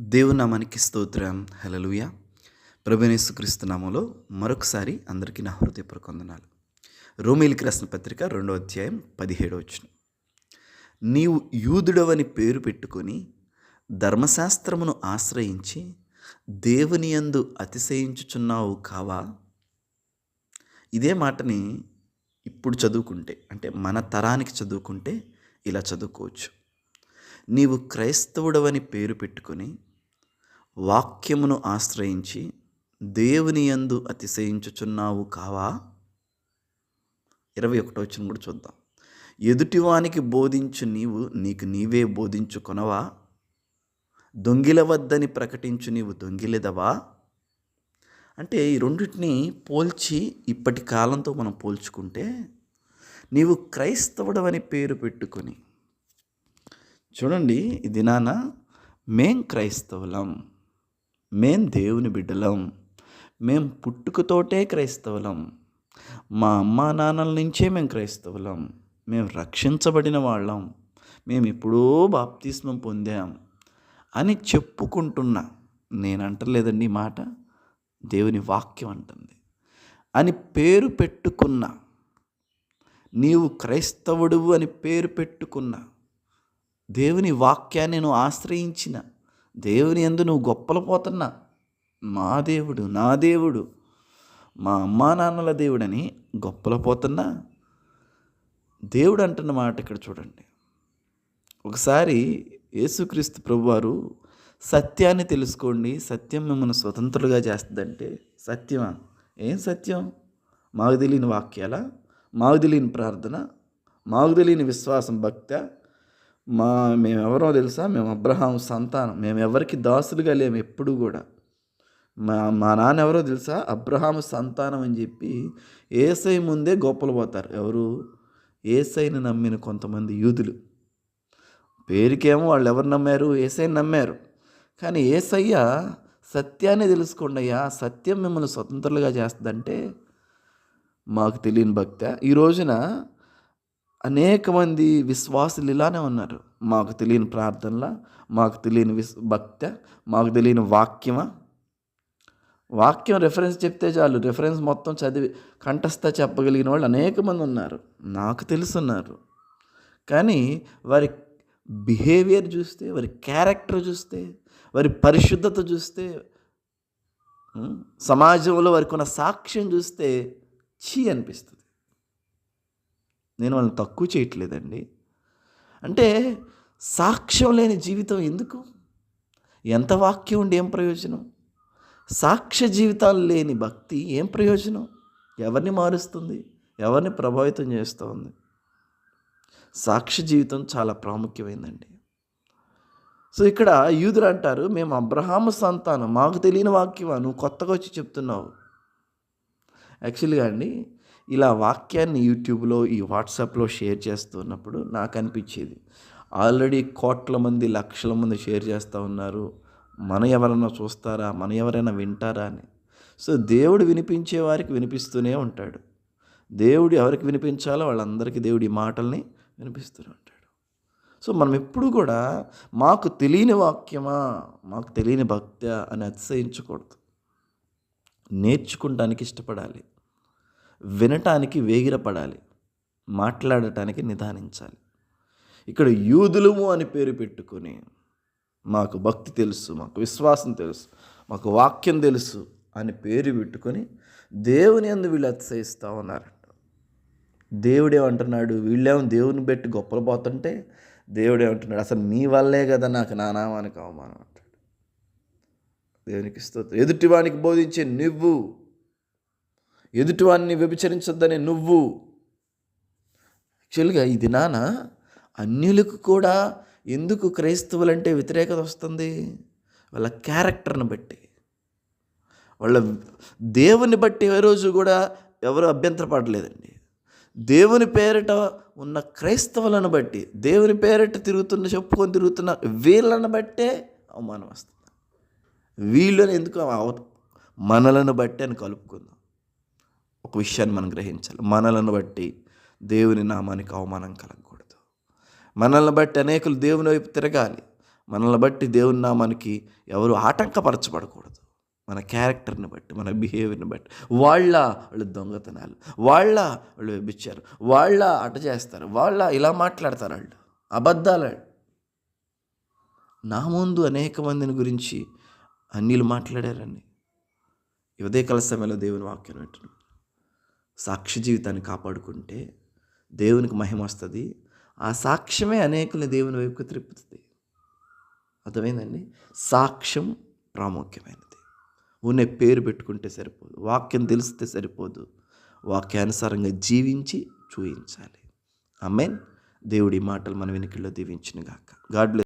దేవుని నామానికి స్తోత్రం హలలుయ ప్రభునేసుక్రీస్తు నామంలో మరొకసారి అందరికీ నా హృదయపూర్వక వందనాలు. రోమిలికి రాసిన పత్రిక రెండో అధ్యాయం పదిహేడో వచ్చిన నీవు యూదుడవని పేరు పెట్టుకొని ధర్మశాస్త్రమును ఆశ్రయించి దేవుని యందు అతిశయించుచున్నావు కావా? ఇదే మాటని ఇప్పుడు చదువుకుంటే అంటే మన తరానికి చదువుకుంటే ఇలా చదువుకోవచ్చు. నీవు క్రైస్తవుడవని పేరు పెట్టుకొని వాక్యమును ఆశ్రయించి దేవుని యందు అతిశయించుచున్నావు కావా? ఇరవై ఒకటో వచ్చిన కూడా చూద్దాం. ఎదుటివానికి బోధించు నీవు నీకు నీవే బోధించుకొనవా దొంగిలవద్దని ప్రకటించు నీవు దొంగిలెదవా? అంటే ఈ రెండింటిని పోల్చి ఇప్పటి కాలంతో మనం పోల్చుకుంటే నీవు క్రైస్తవుడవని పేరు పెట్టుకొని చూడండి ఈ దినాన మేం క్రైస్తవులం. మేం దేవుని బిడ్డలం. మేం పుట్టుకతోటే క్రైస్తవులం. మా అమ్మా నాన్నల నుంచే మేము క్రైస్తవులం. మేము రక్షించబడిన వాళ్ళం. మేము ఎప్పుడో బాప్తిస్మం పొందాం అని చెప్పుకుంటున్నా నేను అంటలేదండి మాట. దేవుని వాక్యం అంటుంది. అని పేరు పెట్టుకున్న నీవు క్రైస్తవుడువు అని పేరు పెట్టుకున్న దేవుని వాక్యాన్ని నువ్వు ఆశ్రయించిన దేవుని ఎందు నువ్వు గొప్పలు పోతున్నా. మా దేవుడు నా దేవుడు మా అమ్మా నాన్నల దేవుడని గొప్పలు పోతున్నా. దేవుడు అంటున్న మాట ఇక్కడ చూడండి. ఒకసారి యేసుక్రీస్తు ప్రభువారు సత్యాన్ని తెలుసుకోండి. సత్యం మిమ్మల్ని స్వతంత్రులుగా చేస్తుందంటే సత్యమా? ఏం సత్యం? మాకు తెలియని వాక్యాల? మాకు తెలియని ప్రార్థన? మాకు తెలియని విశ్వాసం భక్త? మా మేము ఎవరో తెలుసా? మేము అబ్రహాం సంతానం. మేము ఎవరికి దాసులుగా లేము ఎప్పుడు కూడా. మా మా నాన్న ఎవరో తెలుసా? అబ్రహాము సంతానం అని చెప్పి ఏసై ముందే గొప్పలు పోతారు. ఎవరు? ఏసైని నమ్మిన కొంతమంది యూదులు. పేరుకేమో వాళ్ళు ఎవరు నమ్మారు? ఏసైని నమ్మారు. కానీ ఏసయ్య సత్యాన్ని తెలుసుకోండి అయ్యా. సత్యం మిమ్మల్ని స్వతంత్రులుగా చేస్తుందంటే మాకు తెలియని భక్త. ఈ రోజున అనేక మంది విశ్వాసులు ఇలానే ఉన్నారు. మాకు తెలియని ప్రార్థనలా మాకు తెలియని విస్ భక్త మాకు తెలియని వాక్యమా? వాక్యం రెఫరెన్స్ చెప్తే చాలు. రెఫరెన్స్ మొత్తం చదివి కంఠస్థ చెప్పగలిగిన వాళ్ళు అనేక మంది ఉన్నారు. నాకు తెలుసున్నారు. కానీ వారి బిహేవియర్ చూస్తే వారి క్యారెక్టర్ చూస్తే వారి పరిశుద్ధత చూస్తే సమాజంలో వారికి ఉన్న సాక్ష్యం చూస్తే చీ అనిపిస్తుంది. నేను వాళ్ళని తక్కువ చేయట్లేదండి. అంటే సాక్ష్యం లేని జీవితం ఎందుకు? ఎంత వాక్యం ఉండి ఏం ప్రయోజనం? సాక్ష్య జీవితాలు లేని భక్తి ఏం ప్రయోజనం? ఎవరిని మారుస్తుంది? ఎవరిని ప్రభావితం చేస్తుంది? సాక్ష్య జీవితం చాలా ప్రాముఖ్యమైందండి. సో ఇక్కడ యూదులు అంటారు మేము అబ్రహాము సంతానం మాకు తెలియని వాక్యం నువ్వు కొత్తగా వచ్చి చెప్తున్నావు. యాక్చువల్గా అండి ఇలా వాక్యాన్ని యూట్యూబ్లో ఈ వాట్సాప్లో షేర్ చేస్తున్నప్పుడు నాకు అనిపించేది ఆల్రెడీ కోట్ల మంది లక్షల మంది షేర్ చేస్తూ ఉన్నారు. మన ఎవరైనా చూస్తారా? మన ఎవరైనా వింటారా అని. సో దేవుడు వినిపించే వారికి వినిపిస్తూనే ఉంటాడు. దేవుడు ఎవరికి వినిపించాలో వాళ్ళందరికీ దేవుడి మాటల్ని వినిపిస్తూనే ఉంటాడు. సో మనం ఎప్పుడు కూడా మాకు తెలియని వాక్యమా మాకు తెలియని భక్త అని అతిశయించకూడదు. నేర్చుకుంటానికి ఇష్టపడాలి. వినటానికి వేగిరపడాలి మాట్లాడటానికి నిదానించాలి. ఇక్కడ యూదులము అని పేరు పెట్టుకొని మాకు భక్తి తెలుసు మాకు విశ్వాసం తెలుసు మాకు వాక్యం తెలుసు అని పేరు పెట్టుకొని దేవుని అందు వీళ్ళు అతిశయిస్తూ ఉన్నారంట. దేవుడేమంటున్నాడు వీళ్ళేమో దేవుని పెట్టి గొప్పలు పోతుంటే దేవుడేమంటున్నాడు అసలు నీ వల్లే కదా నాకు నానామానికి అవమానం అంటాడు. దేవునికి స్తోత్రం. ఎదుటివానికి బోధించే నువ్వు ఎదుటివాన్ని వ్యభిచరించొద్దని నువ్వు. యాక్చువల్గా ఈ దినాన అన్యులకు కూడా ఎందుకు క్రైస్తవులంటే వ్యతిరేకత వస్తుంది? వాళ్ళ క్యారెక్టర్ని బట్టి. వాళ్ళ దేవుని బట్టి ఏ రోజు కూడా ఎవరు అభ్యంతరపడలేదండి. దేవుని పేరిట ఉన్న క్రైస్తవులను బట్టి దేవుని పేరిట తిరుగుతున్న చెప్పుకొని తిరుగుతున్న వీళ్ళని బట్టే అవమానం వస్తుంది. వీళ్ళని ఎందుకు మనలను బట్టి అని కలుపుకుందాం. ఒక విషయాన్ని మనం గ్రహించాలి. మనలను బట్టి దేవుని నామానికి అవమానం కలగకూడదు. మనల్ని బట్టి అనేకులు దేవుని వైపు తిరగాలి. మనల్ని బట్టి దేవుని నామానికి ఎవరు ఆటంకపరచబడకూడదు. మన క్యారెక్టర్ని బట్టి మన బిహేవియర్ని బట్టి. వాళ్ళ వాళ్ళు దొంగతనాలు వాళ్ళ వాళ్ళు వెబ్బిచ్చారు వాళ్ళ అట చేస్తారు వాళ్ళ ఇలా మాట్లాడతారు వాళ్ళు. అబద్ధాలు. నా ముందు అనేక మందిని గురించి అన్నిలు మాట్లాడారండి. ఇవదే ఉదయకాల సమయంలో దేవుని వాక్యం వింటున్నాను సాక్షి జీవితాన్ని కాపాడుకుంటే దేవునికి మహిమ వస్తుంది. ఆ సాక్ష్యమే అనేకుల్ని దేవుని వైపుకు త్రిప్పుతుంది అర్థమైందండి? సాక్ష్యం ప్రాముఖ్యమైనది. ఊనే పేరు పెట్టుకుంటే సరిపోదు. వాక్యం తెలిస్తే సరిపోదు. వాక్యానుసారంగా జీవించి చూయించాలి. ఆమెన్. దేవుడి మాటలు మన వెనుకల్లో దీవించిన గాక గాడ్